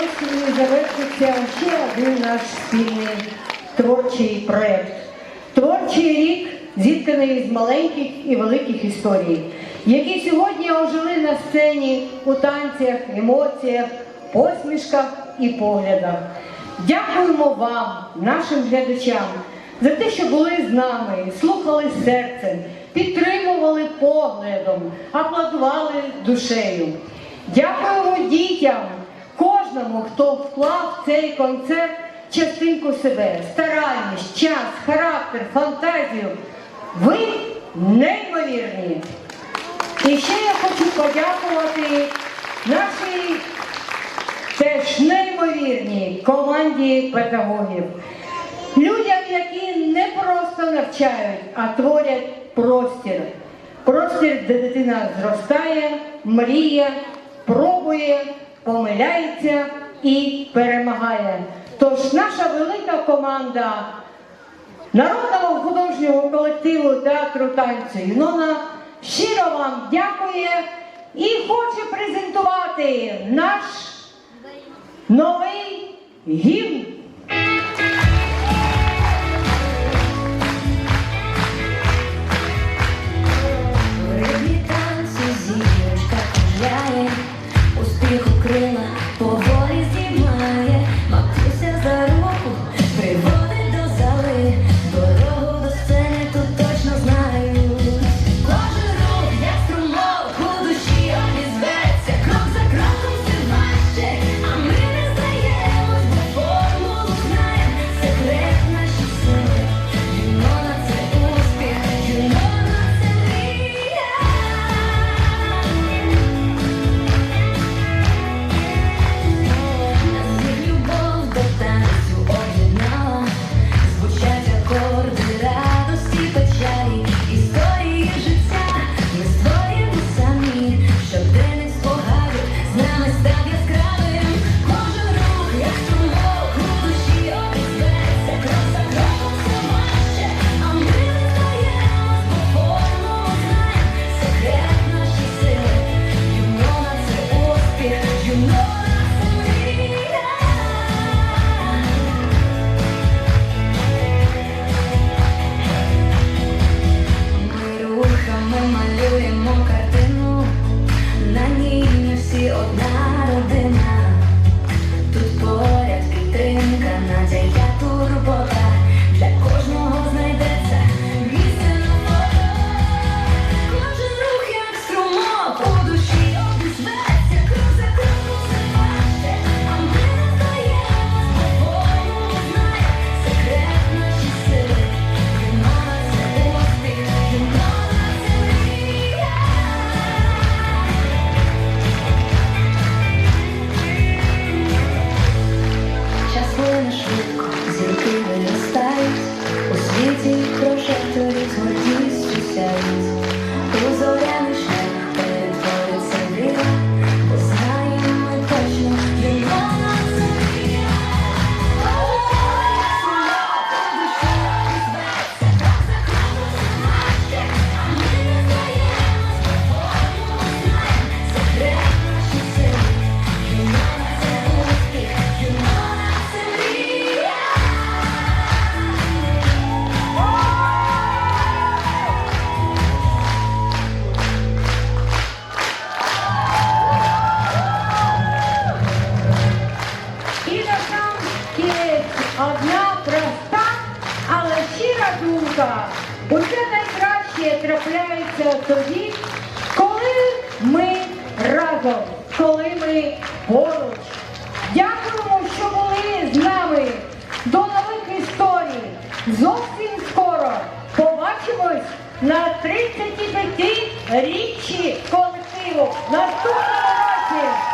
ось завершиться ще один наш спільний творчий проєкт. Творчий рік зітканий з маленьких і великих історій, які сьогодні ожили на сцені у танцях, емоціях, посмішках і поглядах. Дякуємо вам, нашим глядачам, за те, що були з нами, слухали серцем, підтримували поглядом, аплодували душею. Дякуємо дітям, кожному, хто вклав в цей концерт частинку себе, старанність, час, характер, фантазію. Ви неймовірні. І ще я хочу подякувати нашій теж неймовірній команді педагогів. Людям, які не просто навчають, а творять простір. Простір, де дитина зростає, мріє, пробує, помиляється і перемагає. Тож наша велика команда народного художнього колективу театру танцю Юнона щиро вам дякує і хоче презентувати наш новий гімн. Думка. Усе найкраще трапляється тоді, коли ми разом, коли ми поруч. Дякуємо, що були з нами. До нових історій. Зовсім скоро побачимось на 35 річчі колективу наступного році.